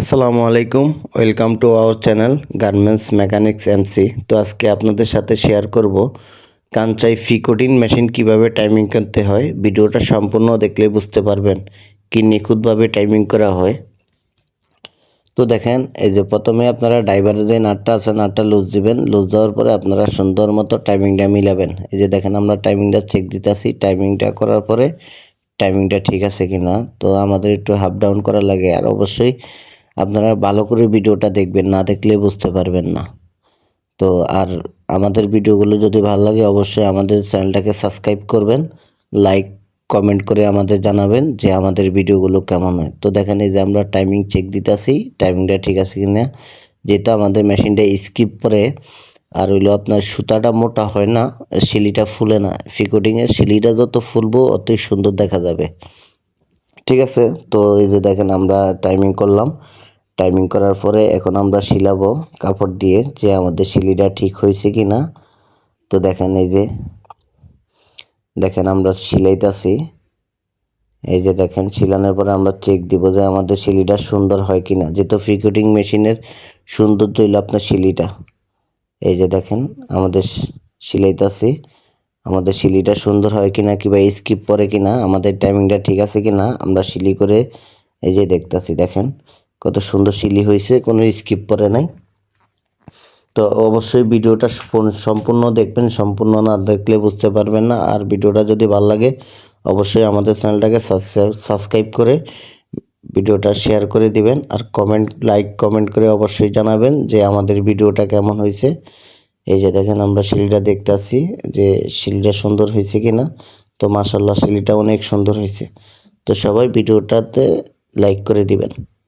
আসসালামু আলাইকুম, welcome to our channel garments mechanics MC তো আজকে আপনাদের সাথে শেয়ার করব কাঞ্চাই ফিকোটিন মেশিন কীভাবে টাইমিং করতে হয়। ভিডিওটা সম্পূর্ণ দেখলে বুঝতে পারবেন কি নিখুঁতভাবে টাইমিং করা হয়। তো দেখেন, এই যে প্রথমে আপনারা ড্রাইভারের যে নাটটা আছে, নাটটা লুজ দিবেন। লুজ দেওয়ার পরে আপনারা সুন্দর মতো টাইমিংটা মিলাবেন। এই যে দেখেন, আমরা টাইমিংটা চেক দিতেছি। টাইমিংটা করার পরে টাইমিংটা ঠিক আছে কি না তো আমাদের একটু হাফ ডাউন করা লাগে। আর অবশ্যই আপনারা ভালো করে ভিডিওটা দেখবেন, না দেখলে বুঝতে পারবেন না। তো আর আমাদের ভিডিওগুলো যদি ভালো লাগে, অবশ্যই আমাদের চ্যানেলটাকে সাবস্ক্রাইব করবেন, লাইক, কমেন্ট করে আমাদের জানাবেন যে আমাদের ভিডিওগুলো কেমন হয়। তো দেখেন, এই যে আমরা টাইমিং চেক দিতেছি, টাইমিংটা ঠিক আছে কি না যেহেতু আমাদের মেশিনটা স্কিপ করে, আর হইল আপনার সুতাটা মোটা হয় না, শিলিটা ফুলে না ফিকোটিংয়ের শিলিটা যত ফুলবো অতই সুন্দর দেখা যাবে। ঠিক আছে? তো এই যে দেখেন, আমরা টাইমিং করলাম। টাইমিং করার পরে এখন আমরা শিলাবো কাপড় দিয়ে যে আমাদের শিলিটা ঠিক হয়েছে কি না তো দেখেন এই যে, দেখেন আমরা শিলাইতাছি। এই যে দেখেন, শিলানোর পরে আমরা চেক দিব যে আমাদের শিলিটা সুন্দর হয় কি না যেহেতু ফিকুটিং মেশিনের সুন্দর হইল আপনার শিলিটা। এই যে দেখেন, আমাদের শিলাইতাছি। আমাদের শিলিটা সুন্দর হয় কিনা কিংবা স্কিপ পরে কি না আমাদের টাইমিংটা ঠিক আছে কি না আমরা শিলি করে এই যে দেখতাছি, দেখেন। কত সুন্দর শিলি হয়েছে, কোনো স্কিপ পরে নাই। তো অবশ্যই ভিডিওটা সম্পূর্ণ- সম্পূর্ণ দেখবেন, সম্পূর্ণ না দেখলে বুঝতে পারবেন না। আর ভিডিওটা যদি ভালো লাগে, অবশ্যই আমাদের চ্যানেলটাকে সাবস্ক্রাইব করে ভিডিওটা শেয়ার করে দিবেন। আর কমেন্ট লাইক, কমেন্ট করে অবশ্যই জানাবেন যে আমাদের ভিডিওটা কেমন হয়েছে। এই যে দেখেন আমরা শিলটা দেখতে আসছি যে শিলটা সুন্দর হয়েছে কি না তো মাসাল্লাহ শিলটা অনেক সুন্দর হয়েছে। তো সবাই ভিডিওটাতে লাইক করে দিবেন।